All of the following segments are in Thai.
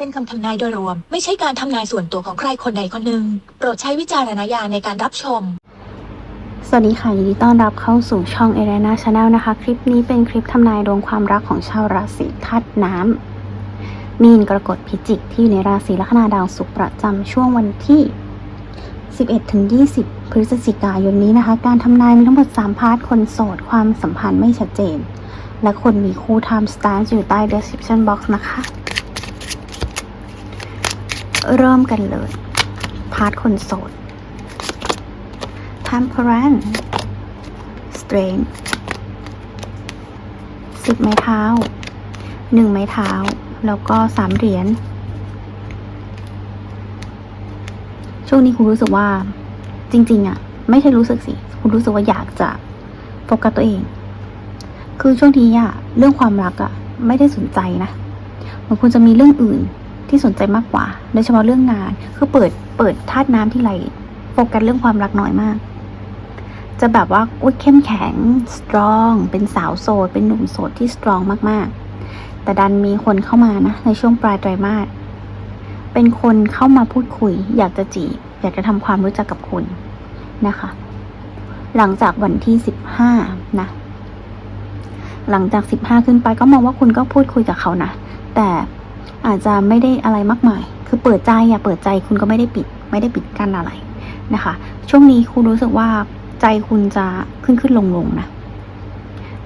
เป็นคำทำนายโดยรวม ไม่ใช่การทำนายส่วนตัวของใครคนใดคนหนึ่ง โปรดใช้วิจารณญาณในการรับชมสวัสดีค่ะ ยินดีต้อนรับเข้าสู่ช่องเอเรนาชาแนลนะคะ คลิปนี้เป็นคลิปทำนายดวงความรักของชาวราศีธาตุน้ำมีนกรกฎพิจิกที่อยู่ในราศีลัคนาดาวศุกร์ประจำช่วงวันที่ 11ถึง20 พฤศจิกายนนี้นะคะ การทำนายมีทั้งหมด 3 พาร์ทคนโสด ความสัมพันธ์ไม่ชัดเจน และคนมีคู่ time stance อยู่ใต้ description box นะคะ เริ่มกันเลย พาร์ทคนโสด temperance strength สิบไม้เท้าหนึ่งไม้เท้า แล้วก็สามเหรียญช่วงนี้คุณรู้สึกว่าจริง ๆอะไม่ใช่รู้สึกสิ คุณรู้สึกว่าอยากจะโฟกัสตัวเอง คือช่วงนี้อะเรื่องความรักอะไม่ได้สนใจนะเหมือนคุณจะมีเรื่องอื่น ที่สนใจมากกว่า โดยเฉพาะเรื่องงาน คือเปิดเปิดธาตุน้ำที่ไรโฟกัสเรื่องความรักน้อยมาก จะแบบว่าอุ้ยเข้มแข็งสตรองเป็นสาวโสด เป็นหนุ่มโสดที่สตรองมากๆ แต่ดันมีคนเข้ามานะในช่วงปลายไตรมาสเป็นคนเข้ามาพูดคุย อยากจะจีบ อยากจะทำความรู้จักกับคุณนะคะ หลังจากวันที่สิบห้านะ หลังจากสิบห้าขึ้นไปก็มองว่าคุณก็พูดคุยกับเขานะ แต่ อาจจะไม่ได้อะไรมากมาย คือเปิดใจอะเปิดใจคุณก็ไม่ได้ปิด ไม่ได้ปิดกั้นอะไรนะคะ ช่วงนี้คุณรู้สึกว่าใจคุณจะขึ้นขึ้นลงลงนะ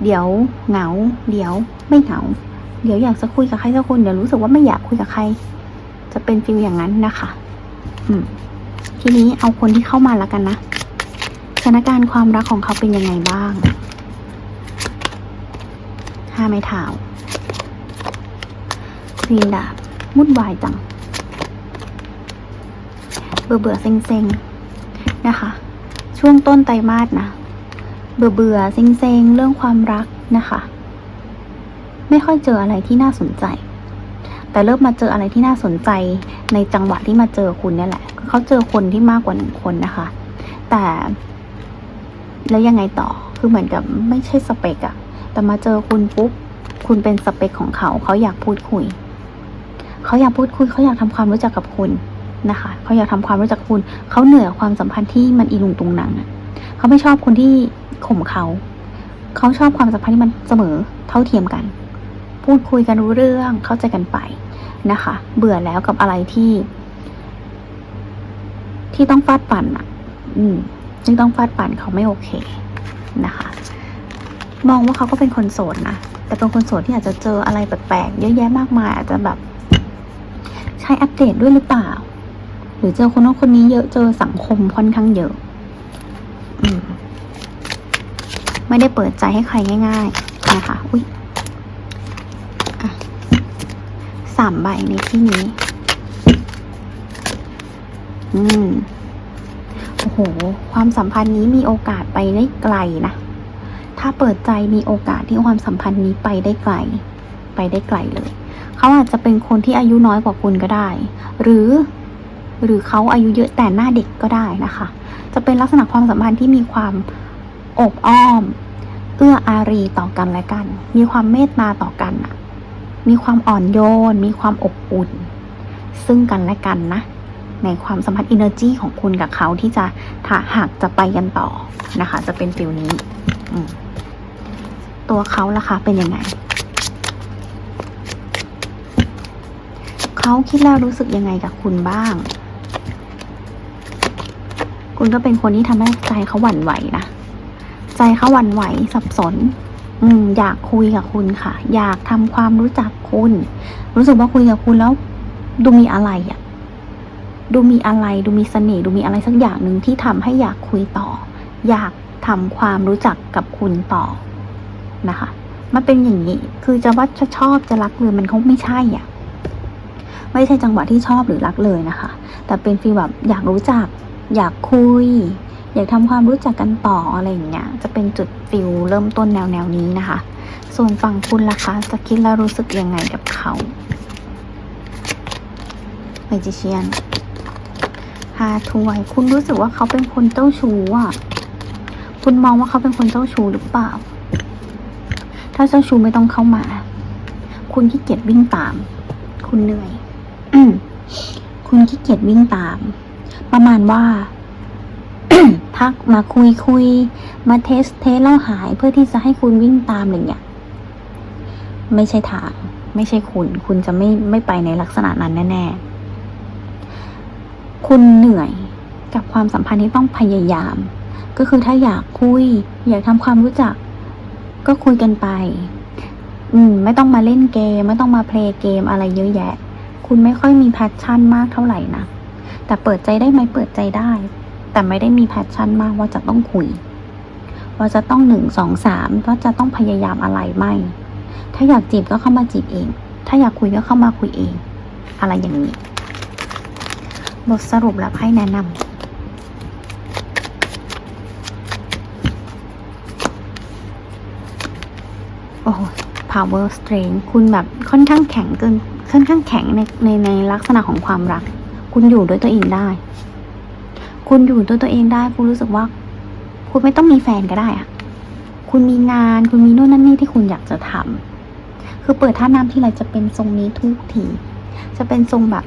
เดี๋ยวเหงา เดี๋ยวไม่เหงา เดี๋ยวอยากจะคุยกับใครสักคน เดี๋ยวรู้สึกว่าไม่อยากคุยกับใคร จะเป็นฟิลอย่างนั้นนะคะ อืม ทีนี้เอาคนที่เข้ามาแล้วกันนะสถานการณ์ความรักของเขาเป็นยังไงบ้างห้าไม้เท้า ควีนดาบวุ่นวายจัง เบื่อเบื่อเซ็งเซ็งนะคะ ช่วงต้นไตรมาสนะ เบื่อเบื่อเซ็งเซ็งเรื่องความรักนะคะ ไม่ค่อยเจออะไรที่น่าสนใจ แต่เริ่มมาเจออะไรที่น่าสนใจในจังหวะที่มาเจอคุณเนี่ยแหละ เขาเจอคนที่มากกว่าหนึ่งคนนะคะ แต่ แล้วยังไงต่อ คือเหมือนกับไม่ใช่สเปกอะแต่มาเจอคุณปุ๊บ คุณเป็นสเปคของเขา เขาอยากพูดคุย เขาอยากพูดคุยเขาอยากทำความรู้จักกับคุณนะคะเขาอยากทำความรู้จักคุณ เขาเหนือความสัมพันธ์ที่มันอีลุงตุงนังเขาไม่ชอบคนที่ข่มเขา เขาชอบความสัมพันธ์ที่มันเสมอเท่าเทียมกัน พูดคุยกันรู้เรื่องเข้าใจกันไปนะคะ เบื่อแล้วกับอะไรที่ ที่ต้องฟาดปั่นอะ อืมที่ต้องฟาดปั่นเขาไม่โอเคนะคะ มองว่าเขาก็เป็นคนโสดนะแต่เป็นคนโสดที่อาจจะเจออะไรแปลกๆเยอะแยะมากมายอาจจะแบบ ใช้อัปเดตด้วยหรือเปล่า หรือเจอคนโน้นคนนี้เยอะเจอสังคมค่อนข้างเยอะอืมไม่ได้เปิดใจให้ใครง่ายๆนะคะอุ้ยสามใบในที่นี้ อืมโอ้โห ความสัมพันธ์นี้มีโอกาสไปได้ไกลนะ ถ้าเปิดใจมีโอกาสที่ความสัมพันธ์นี้ไปได้ไกล ไปได้ไกลเลย เขาอาจจะเป็นคนที่อายุน้อยกว่าคุณก็ได้ หรือ หรือเขาอายุเยอะแต่หน้าเด็กก็ได้นะคะ จะเป็นลักษณะความสัมพันธ์ที่มีความอบอ้อม เอื้ออารีต่อกันและกัน มีความเมตตาต่อกันอะมีความอ่อนโยน มีความอบอุ่น ซึ่งกันและกันนะ ในความสัมพันธ์ energy ของคุณกับเขาที่จะถ้าหากจะไปกันต่อนะคะ จะเป็นฟิลนี้ ตัวเขาล่ะคะเป็นยังไง เขาคิดแล้วรู้สึกยังไงกับคุณบ้าง คุณก็เป็นคนที่ทำให้ใจเขาหวั่นไหวนะ ใจเขาหวั่นไหวสับสน อืม อยากคุยกับคุณค่ะ อยากทำความรู้จักคุณ รู้สึกว่าคุยกับคุณแล้ว ดูมีอะไรอะดูมีอะไร ดูมีเสน่ห์ ดูมีอะไรสักอย่างหนึ่งที่ทำให้อยากคุยต่อ อยากทำความรู้จักกับคุณต่อนะคะ มันเป็นอย่างนี้ คือจะว่าจะชอบจะรักเลยมันคงไม่ใช่อะ ไม่ใช่จังหวะที่ชอบหรือรักเลยนะคะ แต่เป็นฟีลแบบอยากรู้จัก อยากคุย อยากทำความรู้จักกันต่ออะไรอย่างเงี้ยจะเป็นจุดฟิลเริ่มต้นแนวแนวนี้นะคะ ส่วนฝั่งคุณล่ะคะจะคิดแล้วรู้สึกยังไงกับเขาเมจิเชียนหาถวยคุณรู้สึกว่าเขาเป็นคนเจ้าชู้อะคุณมองว่าเขาเป็นคนเจ้าชู้หรือเปล่า ถ้าเจ้าชู้ไม่ต้องเข้ามา คุณขี้เกียจวิ่งตาม คุณเหนื่อย คุณขี้เกียจวิ่งตาม ประมาณว่า ทักมาคุยคุย มาเทสเทสแล้วหายเพื่อที่จะให้คุณวิ่งตามอะไรเงี้ยไม่ใช่ทาง ไม่ใช่คุณ คุณจะไม่ไม่ไปในลักษณะนั้นแน่ๆ คุณเหนื่อยกับความสัมพันธ์ที่ต้องพยายาม ก็คือถ้าอยากคุย อยากทำความรู้จัก ก็คุยกันไป อืม ไม่ต้องมาเล่นเกม ไม่ต้องมาเพลย์เกมอะไรเยอะแยะ คุณไม่ค่อยมีแพชชั่นมากเท่าไหร่นะ แต่เปิดใจได้ไหมเปิดใจได้ แต่ไม่ได้มีแพชชั่นมากว่าจะต้องคุย ว่าจะต้องหนึ่งสองสามว่าจะต้องพยายามอะไรไม่ ถ้าอยากจีบก็เข้ามาจีบเอง ถ้าอยากคุยก็เข้ามาคุยเอง อะไรอย่างนี้ บทสรุปและไพ่แนะนำโอ้โห power strength คุณแบบค่อนข้างแข็งเกิน ค่อนข้างแข็งในในในลักษณะของความรัก คุณอยู่ด้วยตัวเองได้ คุณอยู่ด้วยตัวเองได้ คุณรู้สึกว่า คุณไม่ต้องมีแฟนก็ได้อะคุณมีงาน คุณมีโน่นนั่นนี่ที่คุณอยากจะทำคือเปิดท่าน้ำที่ไรจะเป็นทรงนี้ทุกที จะเป็นทรงแบบ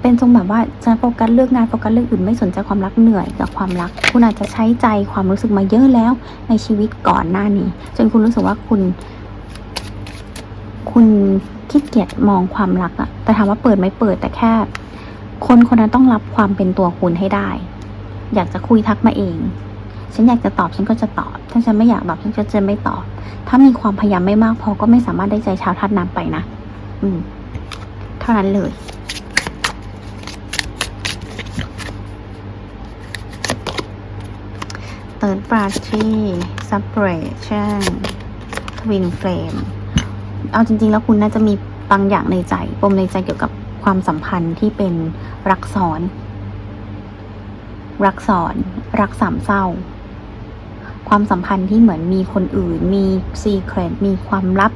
เป็นทรงแบบว่าจะโฟกัสเรื่องงานโฟกัสเรื่องอื่นไม่สนใจความรักเหนื่อยกับความรัก คุณอาจจะใช้ใจความรู้สึกมาเยอะแล้วในชีวิตก่อนหน้านี้ จนคุณรู้สึกว่าคุณ คุณขี้เกียจมองความรักอะแต่ถามว่าเปิดไหมเปิดแต่แค่ คนคนนั้นต้องรับความเป็นตัวคุณให้ได้ อยากจะคุยทักมาเอง ฉันอยากจะตอบฉันก็จะตอบ ถ้าฉันไม่อยากตอบฉันก็จะไม่ตอบ ถ้ามีความพยายามไม่มากพอก็ไม่สามารถได้ใจชาวทัดน้ำไปนะ อืม เท่านั้นเลย Third Party Separation Twin Flame เอาจริง ๆ แล้วคุณน่าจะมีบางอย่างในใจ ปมในใจเกี่ยวกับความสัมพันธ์ที่เป็นรักซ้อน รักซ้อน รักสามเศร้า ความสัมพันธ์ที่เหมือนมีคนอื่น มีซีเครตมีความลับ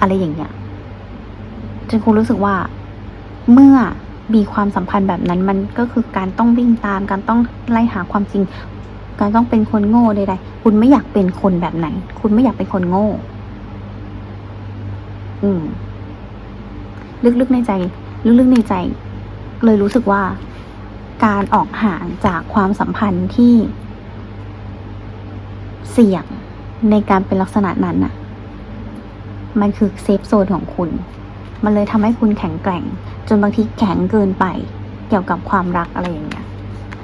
อะไรอย่างเงี้ยจนคุณรู้สึกว่า เมื่อมีความสัมพันธ์แบบนั้นมันก็คือการต้องวิ่งตาม การต้องไล่หาความจริง การต้องเป็นคนโง่ใดๆ คุณไม่อยากเป็นคนแบบนั้น คุณไม่อยากเป็นคนโง่ อืม ลึกๆในใจ ลึกๆในใจ เลยรู้สึกว่า การออกห่างจากความสัมพันธ์ที่ เสี่ยงในการเป็นลักษณะนั้นน่ะ มันคือเซฟโซนของคุณ มันเลยทำให้คุณแข็งแกร่ง จนบางทีแข็งเกินไป เกี่ยวกับความรักอะไรอย่างเงี้ย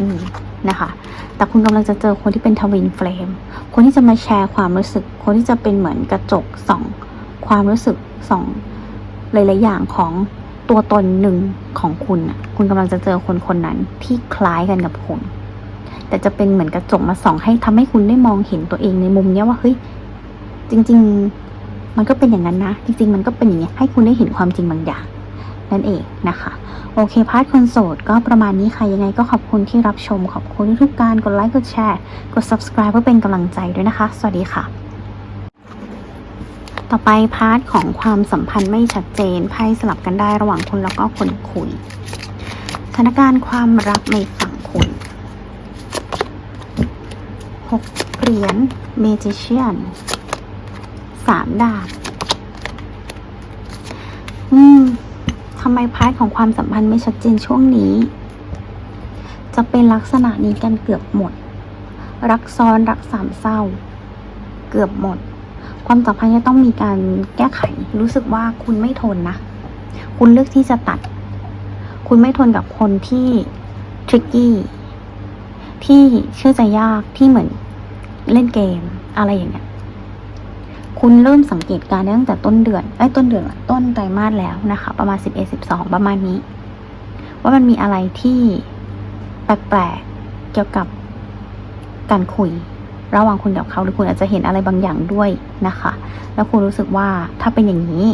อืมนะคะ แต่คุณกำลังจะเจอคนที่เป็นทวินเฟลมคนที่จะมาแชร์ความรู้สึก คนที่จะเป็นเหมือนกระจกส่อง ความรู้สึกสองหลายๆอย่างของตัวตนหนึ่งของคุณคุณกำลังจะเจอคนคนนั้นที่คล้ายกันกับคุณ แต่จะเป็นเหมือนกระจกมาส่องให้ทำให้คุณได้มองเห็นตัวเองในมุมเนี้ว่าเฮ้ยจริง ๆ มันก็เป็นอย่างนั้นนะ จริง ๆ มันก็เป็นอย่างเงี้ให้คุณได้เห็นความจริงบางอย่างนั่นเองนะคะ โอเคพาร์ทคนโสดก็ประมาณนี้ค่ะ ยังไงก็ขอบคุณที่รับชม ขอบคุณทุกการกดไลค์กดแชร์ กด subscribe เพื่อเป็นกำลังใจด้วยนะคะ สวัสดีค่ะ ต่อไปพาร์ทของความสัมพันธ์ไม่ชัดเจนไพ่สลับกันได้ระหว่างคุณแล้วก็คนคุยสถานการณ์ความรักในฝั่งคุณหกเหรียญ Magician สามดาบอืมทำไมพาร์ทของความสัมพันธ์ไม่ชัดเจนช่วงนี้ จะเป็นลักษณะนี้กันเกือบหมด รักซ้อนรักสามเศร้า เกือบหมด ความสัมพันธ์จะต้องมีการแก้ไข รู้สึกว่าคุณไม่ทนนะ คุณเลือกที่จะตัด คุณไม่ทนกับคนที่ทริกกี้ ที่เชื่อใจยากที่เหมือนเล่นเกมอะไรอย่างเงี้ย คุณเริ่มสังเกตการณ์ตั้งแต่ต้นเดือนไอ้ต้นเดือนต้นไตรมาสแล้วนะคะ ประมาณสิบเอ็ดสิบสองประมาณนี้ ว่ามันมีอะไรที่แปลกๆเกี่ยวกับการคุย ระหว่างคุณกับเขาหรือคุณอาจจะเห็นอะไรบางอย่างด้วยนะคะ แล้วคุณรู้สึกว่าถ้าเป็นอย่างนี้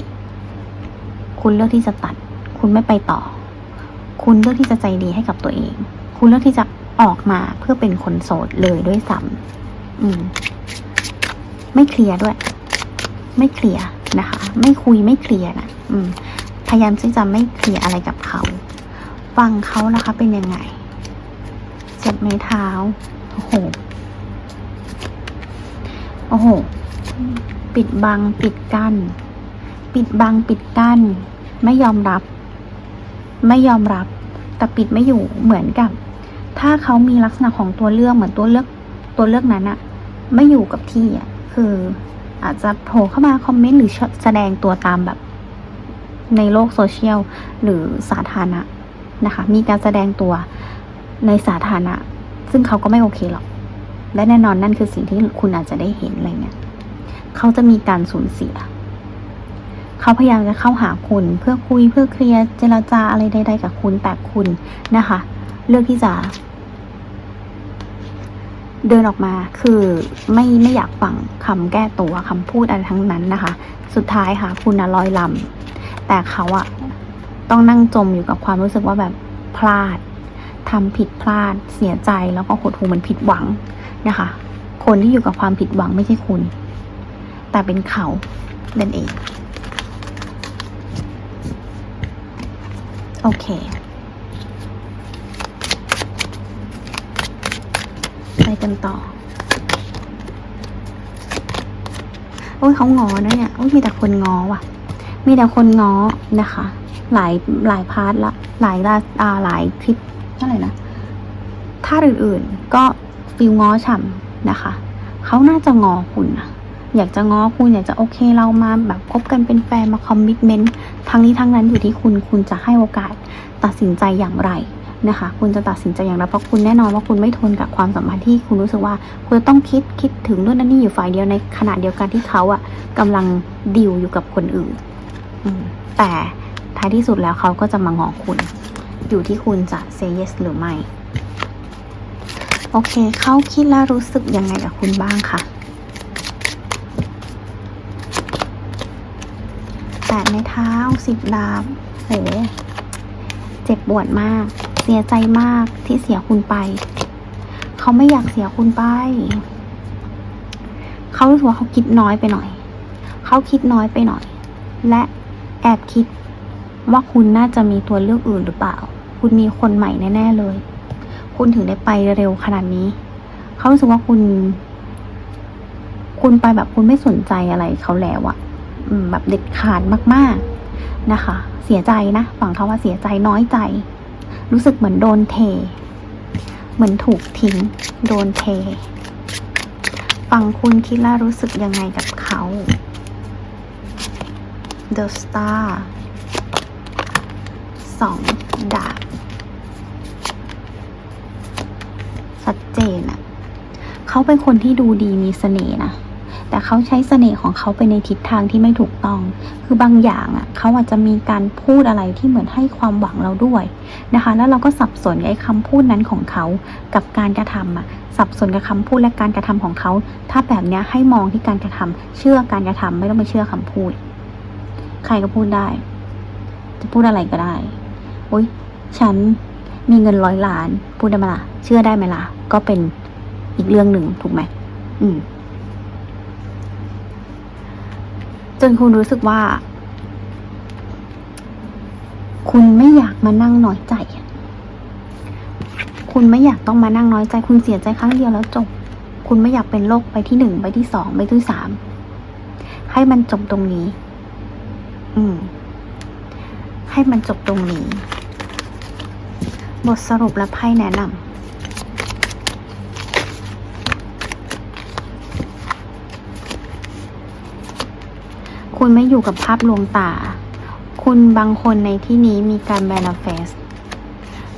คุณเลือกที่จะตัด คุณไม่ไปต่อ คุณเลือกที่จะใจดีให้กับตัวเอง คุณเลือกที่จะออกมาเพื่อเป็นคนโสดเลยด้วยซ้ำอืม ไม่เคลียร์ด้วย ไม่เคลียร์นะคะ ไม่คุยไม่เคลียร์นะอืม พยายามที่จะไม่เคลียร์อะไรกับเขาฟังเขานะคะเป็นยังไง เจ็บไม้เท้าโอ้โห โอ้โห ปิดบังปิดกั้น ปิดบังปิดกั้น ไม่ยอมรับ ไม่ยอมรับ แต่ปิดไม่อยู่เหมือนกับ ถ้าเขามีลักษณะของตัวเลือกเหมือนตัวเลือกตัวเลือกนั้นอะไม่อยู่กับที่อะคืออาจจะโผล่เข้ามาคอมเมนต์หรือแสดงตัวตามแบบ ในโลกโซเชียลหรือสาธารณะนะคะ มีการแสดงตัวในสาธารณะ ซึ่งเขาก็ไม่โอเคหรอก และแน่นอนนั่นคือสิ่งที่คุณอาจจะได้เห็นอะไรเงี้ยเขาจะมีการสูญเสีย เขาพยายามจะเข้าหาคุณเพื่อคุยเพื่อเคลียร์เจรจาอะไรใดๆกับคุณแต่คุณนะคะ เลือกที่จะ เดินออกมาคือไม่ไม่อยากฟังคำแก้ตัวคำพูดอะไรทั้งนั้นนะคะ สุดท้ายค่ะ คุณนะลอยลำแต่เขาอะต้องนั่งจมอยู่กับความรู้สึกว่าแบบพลาดทำผิดพลาดเสียใจแล้วก็หดหู่มันผิดหวัง นะคะ คนที่อยู่กับความผิดหวังไม่ใช่คุณ แต่เป็นเขานั่นเอง โอเคไปกันต่อ โอ้ยเขางอนะเนี่ย โอ้ยมีแต่คนงอว่ะ มีแต่คนงอนะคะ หลายหลายพาร์ทละ หลายลาอาหลายคลิปเท่าไหร่นะ ถ้าอื่นๆก็ ฟิลง้อฉ่ำนะคะ เขาน่าจะงอคุณนะอยากจะง้อคุณอยากจะโอเคเรามาแบบคบกันเป็นแฟนมาคอมมิชเมนต์ทั้งนี้ทั้งนั้นอยู่ที่คุณคุณจะให้โอกาสตัดสินใจอย่างไรนะคะ คุณจะตัดสินใจอย่างไรเพราะคุณแน่นอนว่าคุณไม่ทนกับความสัมพันธ์ที่คุณรู้สึกว่า คุณต้องคิดคิดถึงนู่นนั่นนี่อยู่ฝ่ายเดียวในขณะเดียวกันที่เขาอะกำลังดิวอยู่กับคนอื่นแต่ท้ายที่สุดแล้วเขาก็จะมางอคุณ อยู่ที่คุณจะ say yes หรือไม่ โอเค เขาคิดแล้วรู้สึกยังไงกับคุณบ้างคะแปดในเท้าสิบดาบโหเจ็บปวดมาก เสียใจมากที่เสียคุณไป เขาไม่อยากเสียคุณไป เขารู้สึกว่าเขาคิดน้อยไปหน่อย เขาคิดน้อยไปหน่อย และแอบคิดว่าคุณน่าจะมีตัวเลือกอื่นหรือเปล่า คุณมีคนใหม่แน่ ๆ เลย คุณถึงได้ไปเร็วขนาดนี้ เขารู้สึกว่าคุณ คุณไปแบบคุณไม่สนใจอะไรเขาแล้วอะแบบเด็ดขาดมาก ๆนะคะ เสียใจนะฝั่งเขาว่าเสียใจน้อยใจ รู้สึกเหมือนโดนเท เหมือนถูกทิ้ง โดนเทฝั่งคุณคิดล้วรู้สึกยังไงกับเขา The Star สองดาบ เขาเป็นคนที่ดูดีมีเสน่ห์นะแต่เขาใช้เสน่ห์ของเขาไปในทิศทางที่ไม่ถูกต้อง คือบางอย่างอะเขาอาจจะมีการพูดอะไรที่เหมือนให้ความหวังเราด้วยนะคะ แล้วเราก็สับสนกับไอ้คำพูดนั้นของเขา กับการกระทำอะสับสนกับคำพูดและการกระทำของเขา ถ้าแบบเนี้ยให้มองที่การกระทำเชื่อการกระทำไม่ต้องไปเชื่อคำพูด ใครก็พูดได้ จะพูดอะไรก็ได้อุ้ยฉันมีเงินร้อยล้าน พูดได้ไหมล่ะ เชื่อได้ไหมล่ะ ก็เป็น อีกเรื่องหนึ่งถูกไหมอืม จนคุณรู้สึกว่า คุณไม่อยากมานั่งน้อยใจ คุณไม่อยากต้องมานั่งน้อยใจ คุณเสียใจครั้งเดียวแล้วจบ คุณไม่อยากเป็นโรคไปที่หนึ่งไปที่สองไปที่สามให้มันจบตรงนี้ อืม ให้มันจบตรงนี้ บทสรุปและไพ่แนะนำ คุณไม่อยู่กับภาพลวงตา คุณบางคนในที่นี้มีการ manifest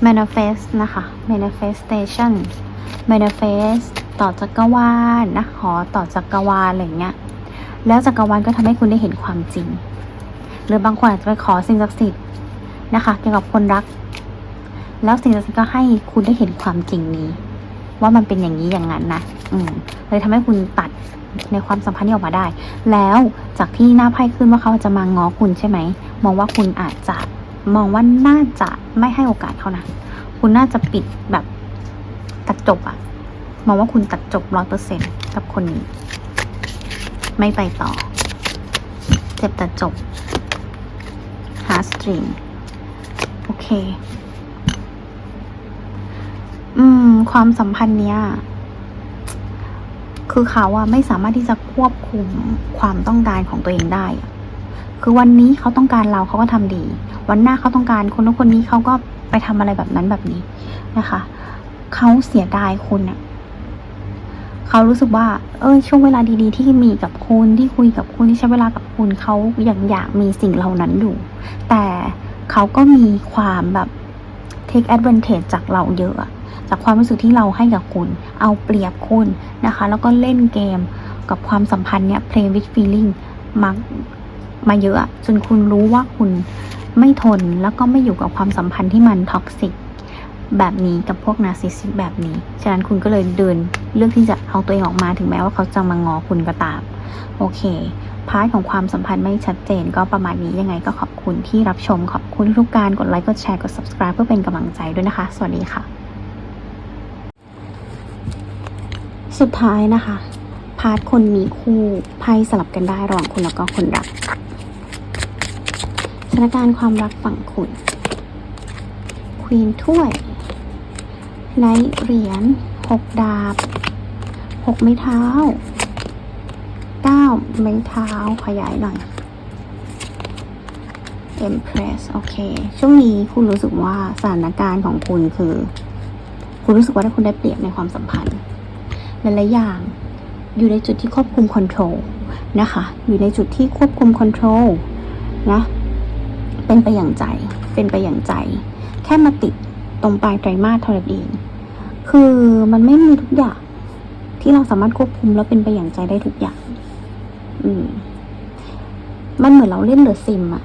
manifest นะคะ manifestation manifest ต่อจักรวาลนะขอต่อจักรวาลอะไรอย่างเงี้ย แล้วจักรวาลก็ทำให้คุณได้เห็นความจริง หรือบางคนอาจจะไปขอสิ่งศักดิ์สิทธิ์นะคะ เกี่ยวกับคนรัก แล้วสิ่งศักดิ์สิทธิ์ก็ให้คุณได้เห็นความจริงนี้ ว่ามันเป็นอย่างนี้อย่างนั้นนะ อืมเลยทำให้คุณตัด ในความสัมพันธ์นี้ออกมาได้ แล้วจากที่หน้าไพ่ขึ้นว่าเขาจะมาง้อคุณใช่ไหม มองว่าคุณอาจจะมองว่าน่าจะไม่ให้โอกาสเขานะ คุณน่าจะปิดแบบตัดจบอะมองว่าคุณตัดจบร้อยเปอร์เซ็นกับคนนี้ ไม่ไปต่อ เจ็บตัดจบหาสตรีมโอเค อืม ความสัมพันธ์เนี้ย คือเขาอะไม่สามารถที่จะควบคุมความต้องการของตัวเองได้ คือวันนี้เขาต้องการเราเขาก็ทำดี วันหน้าเขาต้องการคนนู้นคนนี้เขาก็ไปทำอะไรแบบนั้นแบบนี้นะคะ เขาเสียดายคุณอะเขารู้สึกว่า เออช่วงเวลาดี ๆ ที่มีกับคุณที่คุยกับคุณที่ใช้เวลากับคุณเขายังอยากมีสิ่งเหล่านั้นอยู่ แต่เขาก็มีความแบบ take advantage จากเราเยอะ จากความรู้สึกที่เราให้กับคุณ เอาเปรียบคุณนะคะ แล้วก็เล่นเกมกับความสัมพันธ์เนี้ย play with feeling มามาเยอะจนคุณรู้ว่าคุณไม่ทนแล้วก็ไม่อยู่กับความสัมพันธ์ที่มันท็อกซิกแบบนี้กับพวกนาซิสซิสแบบนี้ ฉะนั้นคุณก็เลยเดินเลือกที่จะเอาตัวเองออกมาถึงแม้ว่าเขาจะมางอคุณก็ตาม โอเค พาร์ทของความสัมพันธ์ไม่ชัดเจน ก็ประมาณนี้ยังไงก็ขอบคุณที่รับชม ขอบคุณทุกการกดไลค์กดแชร์กด subscribe เพื่อเป็นกำลังใจด้วยนะคะ สวัสดีค่ะ สุดท้ายนะคะ พาร์ทคนมีคู่ไพ่สลับกันได้ระหว่างคุณแล้วก็คนรักสถานการณ์ความรักฝั่งคุณควีนถ้วยไนท์เหรียญหกดาบหกไม้เท้า เก้าไม้เท้าขยายหน่อย Empress โอเค ช่วงนี้คุณรู้สึกว่าสถานการณ์ของคุณคือ คุณรู้สึกว่าคุณได้เปรียบในความสัมพันธ์หลายๆอย่าง อยู่ในจุดที่ควบคุมคอนโทรลนะคะ อยู่ในจุดที่ควบคุมคอนโทรลนะ เป็นไปอย่างใจ เป็นไปอย่างใจ แค่มาติดตรงปลายไตรมาสเท่านั้นเอง คือมันไม่มีทุกอย่างที่เราสามารถควบคุมแล้วเป็นไปอย่างใจได้ทุกอย่าง อืม มันเหมือนเราเล่นเดอะซิมอะ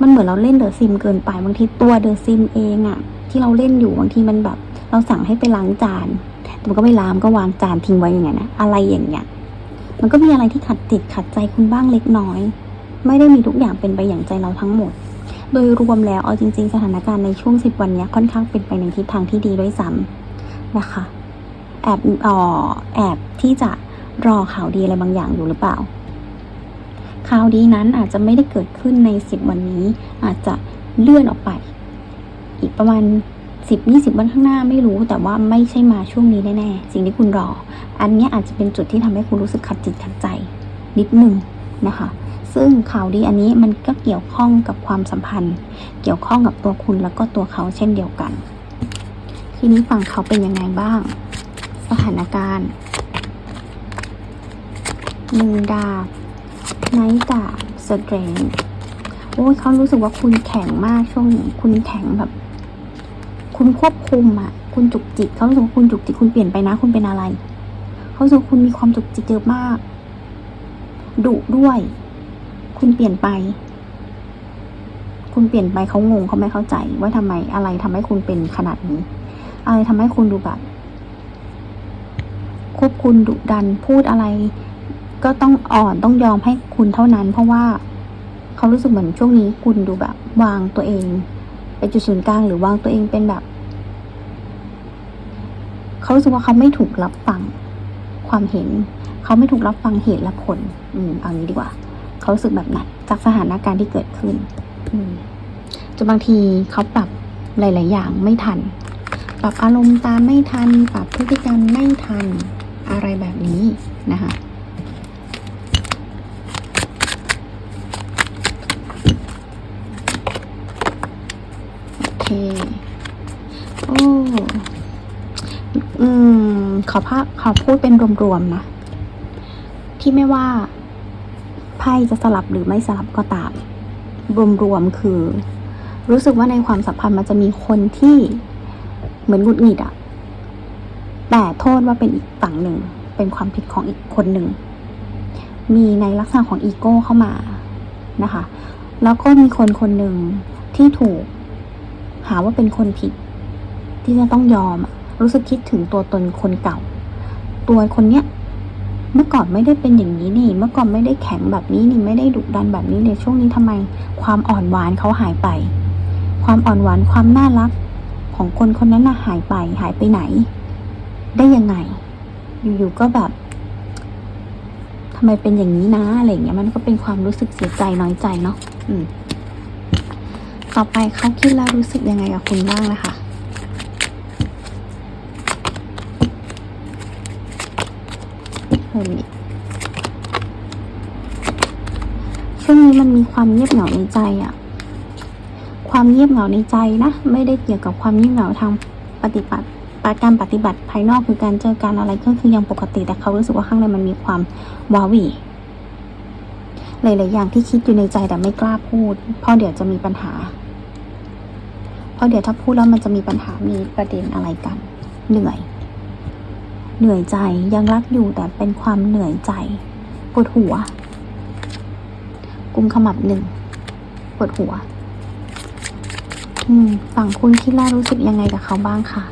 มันเหมือนเราเล่นเดอะซิมเกินไปบางทีตัวเดอะซิมเองอะที่เราเล่นอยู่บางทีมันแบบ เราสั่งให้ไปล้างจานแต่มันก็ไม่ล้างก็วางจานทิ้งไว้อย่างเงี้ยนะอะไรอย่างเงี้ยมันก็มีอะไรที่ขัดจิตขัดใจคุณบ้างเล็กน้อย ไม่ได้มีทุกอย่างเป็นไปอย่างใจเราทั้งหมด โดยรวมแล้วเอาจริง ๆ สถานการณ์ในช่วงสิบวันนี้ค่อนข้างเป็นไปในทิศทางที่ดีด้วยซ้ำนะคะ แอบอ่อแอบที่จะ รอข่าวดีอะไรบางอย่างอยู่หรือเปล่า ข่าวดีนั้นอาจจะไม่ได้เกิดขึ้นในสิบวันนี้ อาจจะเลื่อนออกไป อีกประมาณสิบยี่สิบวันข้างหน้าไม่รู้ แต่ว่าไม่ใช่มาช่วงนี้แน่ๆ สิ่งที่คุณรอ อันนี้อาจจะเป็นจุดที่ทำให้คุณรู้สึกขัดจิตขัดใจ นิดนึงนะคะซึ่งข่าวดีอันนี้มันก็เกี่ยวข้องกับความสัมพันธ์ เกี่ยวข้องกับตัวคุณแล้วก็ตัวเขาเช่นเดียวกัน ทีนี้ฝั่งเขาเป็นยังไงบ้าง สถานการณ์ หนึ่งดาบไนท์ดาบสเตรนโอ้ยเขารู้สึกว่าคุณแข็งมากช่วงนี้คุณแข็งแบบ คุณควบคุมอะคุณจุกจิกเขารู้สึกว่าคุณจุกจิกคุณเปลี่ยนไปนะ คุณเป็นอะไรเขารู้สึกว่าคุณมีความจุกจิกเยอะมากดุด้วย คุณเปลี่ยนไป คุณเปลี่ยนไปเขางงเขาไม่เข้าใจ ว่าทำไมอะไรทำให้คุณเป็นขนาดนี้ อะไรทำให้คุณดูแบบควบคุณดุดันพูดอะไร ก็ต้องอ่อนต้องยอมให้คุณเท่านั้น เพราะว่าเขารู้สึกเหมือนช่วงนี้คุณดูแบบ วางตัวเองเป็นจุดศูนย์กลางหรือวางตัวเองเป็นแบบ เขารู้สึกว่าเขาไม่ถูกรับฟังความเห็น เขาไม่ถูกรับฟังเหตุและผล อืมเอางี้ดีกว่า เขารู้สึกแบบนั้นจากสถานการณ์ที่เกิดขึ้น อืมจนบางทีเขาปรับหลาย ๆ อย่างไม่ทัน ปรับอารมณ์ตามไม่ทัน ปรับพฤติกรรมไม่ทัน อะไรแบบนี้นะคะ โอเคโอ้อืม ขอพาขอพูดเป็นรวมๆนะ ที่ไม่ว่า ไพ่จะสลับหรือไม่สลับก็ตาม รวมๆคือ รู้สึกว่าในความสัมพันธ์มันจะมีคนที่เหมือนหงุดหงิดอะแต่โทษว่าเป็นอีกฝั่งหนึ่ง เป็นความผิดของอีกคนหนึ่ง มีในลักษณะของอีโก้เข้ามานะคะ แล้วก็มีคนคนหนึ่งที่ถูก หาว่าเป็นคนผิด ที่จะต้องยอมรู้สึกคิดถึงตัวตนคนเก่า ตัวคนเนี้ยเมื่อก่อนไม่ได้เป็นอย่างนี้นี่ เมื่อก่อนไม่ได้แข็งแบบนี้นี่ไม่ได้ดุดันแบบนี้เนี่ยช่วงนี้ทำไม ความอ่อนหวานเขาหายไป ความอ่อนหวานความน่ารัก ของคนคนนั้นน่ะหายไปหายไปไหน ได้ยังไง อยู่ๆก็แบบทำไมเป็นอย่างนี้นะอะไรเงี้ยมันก็เป็นความรู้สึกเสียใจน้อยใจเนาะอืม ต่อไปเขาคิดแล้วรู้สึกยังไงกับคุณบ้างนะคะเฮอร์มิตช่วงนี้มันมีความเงียบเหงาในใจอะความเงียบเหงาในใจนะ ไม่ได้เกี่ยวกับความเงียบเหงาทางปฏิบัติการปฏิบัติภายนอกคือการเจอการอะไรก็คือยังปกติ แต่เขารู้สึกว่าข้างในมันมีความวาวีหลายๆอย่างที่คิดอยู่ในใจแต่ไม่กล้าพูด เพราะเดี๋ยวจะมีปัญหา ราะเดี๋ยวถ้าพูดแล้วมันจะมีปัญหามีประเด็นอะไรกัน เหนื่อย เหนื่อยใจยังรักอยู่แต่เป็นความเหนื่อยใจปวดหัว กุมขมับหนึ่งปวดหัว อืม ฝั่งคุณคิดล้วรู้สึกยังไงกับเขาบ้างค่ะ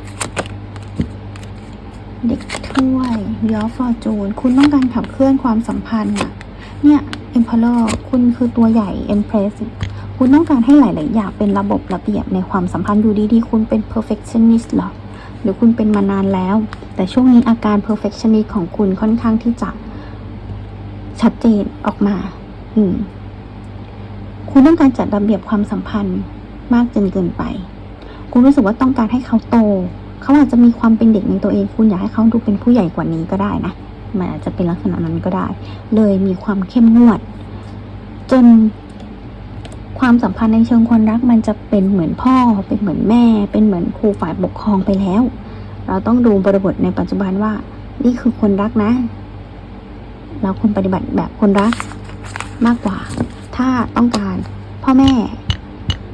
เด็กถ้วยยอฟอร์จูน คุณต้องการขับเคลื่อนความสัมพันธ์อะเนี่ย e m p e r o r คุณคือตัวใหญ่ Empress คุณต้องการให้หลาย ๆ อย่างเป็นระบบระเบียบในความสัมพันธ์อยู่ดี ๆ คุณเป็น perfectionist หรอ หรือคุณเป็นมานานแล้ว แต่ช่วงนี้อาการ perfectionist ของคุณค่อนข้างที่จะชัดเจนออกมา อืม คุณต้องการจัดระเบียบความสัมพันธ์มากจนเกินไป คุณรู้สึกว่าต้องการให้เขาโต เขาอาจจะมีความเป็นเด็กในตัวเอง คุณอยากให้เขาดูเป็นผู้ใหญ่กว่านี้ก็ได้นะ มันอาจจะเป็นลักษณะนั้นก็ได้ เลยมีความเข้มงวด จน ความสัมพันธ์ในเชิงคนรักมันจะเป็นเหมือนพ่อ เป็นเหมือนแม่ เป็นเหมือนครูฝ่ายปกครองไปแล้ว เราต้องดูบริบทในปัจจุบันว่า นี่คือคนรักนะ เราควรปฏิบัติแบบคนรักมากกว่า ถ้าต้องการพ่อแม่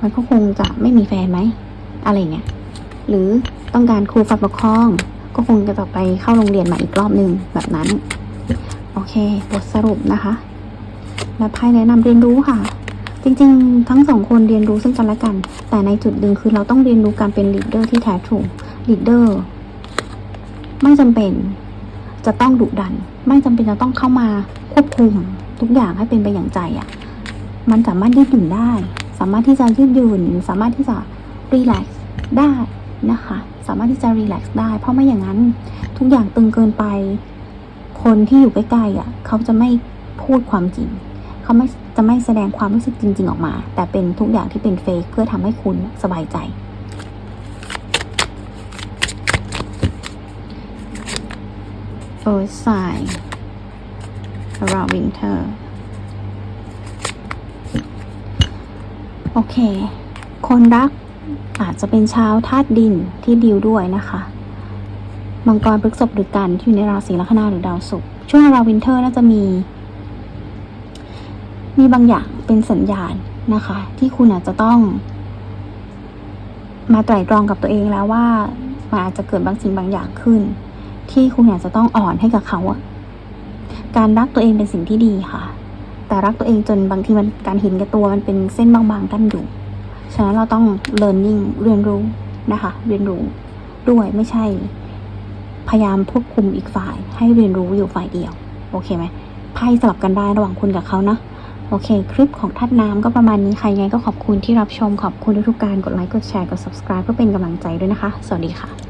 มันก็คงจะไม่มีแฟนไหม อะไรเงี้ยหรือต้องการครูฝ่ายปกครอง ก็คงจะต่อไปเข้าโรงเรียนมาอีกรอบหนึ่งแบบนั้น โอเค บทสรุปนะคะ และไพ่แนะนำเรียนรู้ค่ะ จริงๆ ทั้งสองคนเรียนรู้ซึ่งกันและกัน แต่ในจุดหนึ่งคือเราต้องเรียนรู้การเป็นลีดเดอร์ที่แท้ทรูลีดเดอร์ไม่จำเป็นจะต้องดุดัน ไม่จำเป็นจะต้องเข้ามาควบคุมทุกอย่างให้เป็นไปอย่างใจอะ่ะ มันสามารถยืดหยุ่นได้ สามารถที่จะยืดหยุ่น สามารถที่จะรีแลกซ์ได้นะคะ สามารถที่จะรีแลกซ์ได้ เพราะไม่อย่างนั้นทุกอย่างตึงเกินไป คนที่อยู่ใกล้ๆอะ เขาจะไม่พูดความจริง เขาไม่จะไม่แสดงความรู้สึกจริง ๆ ออกมา แต่เป็นทุกอย่างที่เป็นเฟกเพื่อทำให้คุณสบายใจ Earth sign around winter โอเค คนรักอาจจะเป็นชาวธาตุดินที่ดิวด้วยนะคะมังกรพฤษภหรือกันที่อยู่ในราศีลัคนาหรือดาวศุกร์ช่วงราวินเทอร์น่าจะมี มีบางอย่างเป็นสัญญาณนะคะ ที่คุณอาจจะต้อง มาไตร่ตรองกับตัวเองแล้วว่ามันอาจจะเกิดบางสิ่งบางอย่างขึ้น ที่คุณอาจจะต้องอ่อนให้กับเขาอะการรักตัวเองเป็นสิ่งที่ดีค่ะ แต่รักตัวเองจนบางทีมันการเห็นแก่ตัวมันเป็นเส้นบางๆกั้นอยู่ฉะนั้นเราต้อง learning เรียนรู้นะคะ เรียนรู้ด้วยไม่ใช่ พยายามควบคุมอีกฝ่าย ให้เรียนรู้อยู่ฝ่ายเดียว โอเคไหมไพ่สลับกันได้ระหว่างคุณกับเขานะ โอเค คลิปของทัดน้ำก็ประมาณนี้ใครไงก็ขอบคุณที่รับชมขอบคุณทุกๆการกดไลค์กดแชร์กด subscribe เพื่อเป็นกำลังใจด้วยนะคะ สวัสดีค่ะ